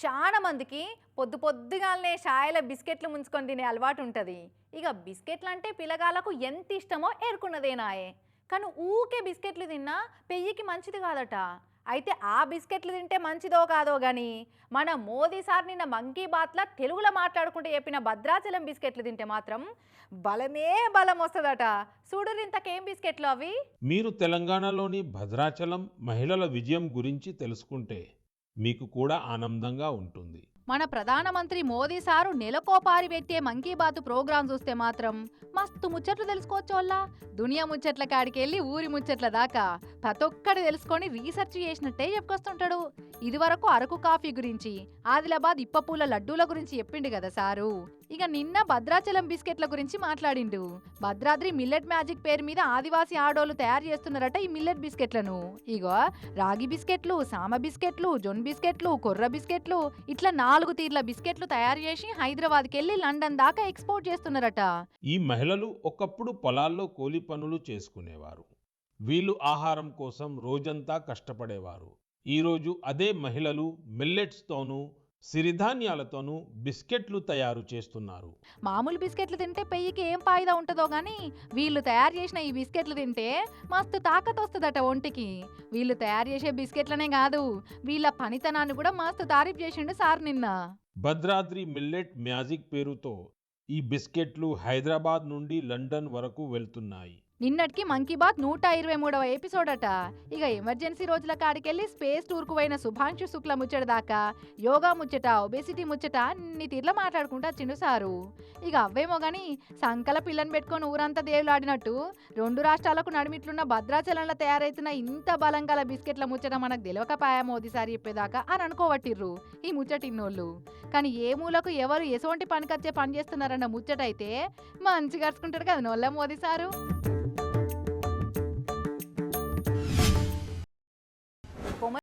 చాలా మందికి పొద్దు పొద్దుగానే షాయల బిస్కెట్లు ముంచుకొని తినే అలవాటు ఉంటుంది. ఇక బిస్కెట్లు అంటే పిల్లగాళ్ళకు ఎంత ఇష్టమో ఏరుకున్నదేనాయే కానీ ఊకే బిస్కెట్లు తిన్నా పెయ్యికి మంచిది కాదట. అయితే ఆ బిస్కెట్లు తింటే మంచిదో కాదో కానీ మన మోదీ సార్ నిన్న మంకీ బాత్లా తెలుగులో మాట్లాడుకుంటూ చెప్పిన భద్రాచలం బిస్కెట్లు తింటే మాత్రం బలమే బలం వస్తుందట. చూడు ఇంతకేం బిస్కెట్లు అవి? మీరు తెలంగాణలోని భద్రాచలం మహిళల విజయం గురించి తెలుసుకుంటే మీకు కూడా ఆనందంగా ఉంటుంది. మన ప్రధానమంత్రి మోదీ సారు నెలకోపారి పెట్టే మంకీ బాత్ ప్రోగ్రాం చూస్తే మాత్రం మస్తు ముచ్చట్లు తెలుసుకోవచ్చోల్లా దునియా ముచ్చట్ల కాడికి వెళ్ళి ఊరి ముచ్చట్ల దాకా ప్రతి ఒక్కటి తెలుసుకొని రీసెర్చ్ చేసినట్టే చెప్పుకొస్తుంటాడు. ఇదివరకు అరకు కాఫీ గురించి ఆదిలాబాద్ ఇప్పపూల లడ్డూల గురించి చెప్పిండు కదా సారు. ఇక నిన్న భద్రాచలం బిస్కెట్ల గురించి మాట్లాడిండు. భద్రాద్రి మిల్లెట్ మ్యాజిక్ పేరు మీద ఆదివాసీ ఆడోళ్ళు తయారు చేస్తున్నారట ఈ మిల్లెట్ బిస్కెట్లను. ఇగో రాగి బిస్కెట్లు సామ బిస్కెట్లు జొన్ బిస్కెట్లు కొర్ర బిస్కెట్లు ఇట్లా నాలుగు తీర్ల బిస్కెట్లు తయారు చేసి హైదరాబాద్కి వెళ్ళి లండన్ దాకా ఎక్స్పోర్ట్ చేస్తున్నారట. ఈ మహిళలు ఒకప్పుడు పొలాల్లో కూలి పనులు చేసుకునేవారు. వీళ్ళు ఆహారం కోసం రోజంతా కష్టపడేవారు. ఈరోజు అదే మహిళలు మిల్లెట్స్తోనూ సిరిధాన్యాలతోనూ బిస్కెట్లు తయారు చేస్తున్నారు. మామూలు బిస్కెట్లు తింటే పెయ్యికి ఏం ఫాయిదా ఉంటుందో గానీ వీళ్ళు తయారు చేసిన ఈ బిస్కెట్లు తింటే మస్తు తాకత్ వస్తుందట ఒంటికి. వీళ్ళు తయారు చేసే బిస్కెట్లనే కాదు వీళ్ళ పనితనాన్ని కూడా మస్తు తారీఫ్ చేసిండు సార్ నిన్న. భద్రాద్రి మిల్లెట్ మ్యాజిక్ పేరుతో ఈ బిస్కెట్లు హైదరాబాద్ నుండి లండన్ వరకు వెళ్తున్నాయి. నిన్నటికి మంకీ బాత్ నూట ఇరవై మూడవ ఎపిసోడ్ అట ఇక ఎమర్జెన్సీ రోజుల కాడికెళ్ళి స్పేస్ టూర్కు పోయిన శుభాంశు శుక్ల ముచ్చట దాకా యోగా ముచ్చట ఒబేసిటీ ముచ్చట అన్ని తీర్లా మాట్లాడుకుంటా వచ్చిండు సారు. ఇక అవ్వేమో గాని సంకల పిల్లని పెట్టుకొని ఊరంతా దేవులాడినట్టు రెండు రాష్ట్రాలకు నడిమిట్లున్న భద్రాచలంలో తయారైతున్న ఇంత బలం గల బిస్కెట్ల ముచ్చట మనకు తెలియకపాయా మోదీ సారి చెప్పేదాకా అని అనుకోవట్టిర్రు ఈ ముచ్చటిన్నోళ్ళు. కానీ ఏ మూలకు ఎవరు ఎటువంటి పనికొచ్చే పని చేస్తున్నారన్న ముచ్చట అయితే మంచిగా అరుచుకుంటారు కదా నోళ్ళ మోదీ సారు.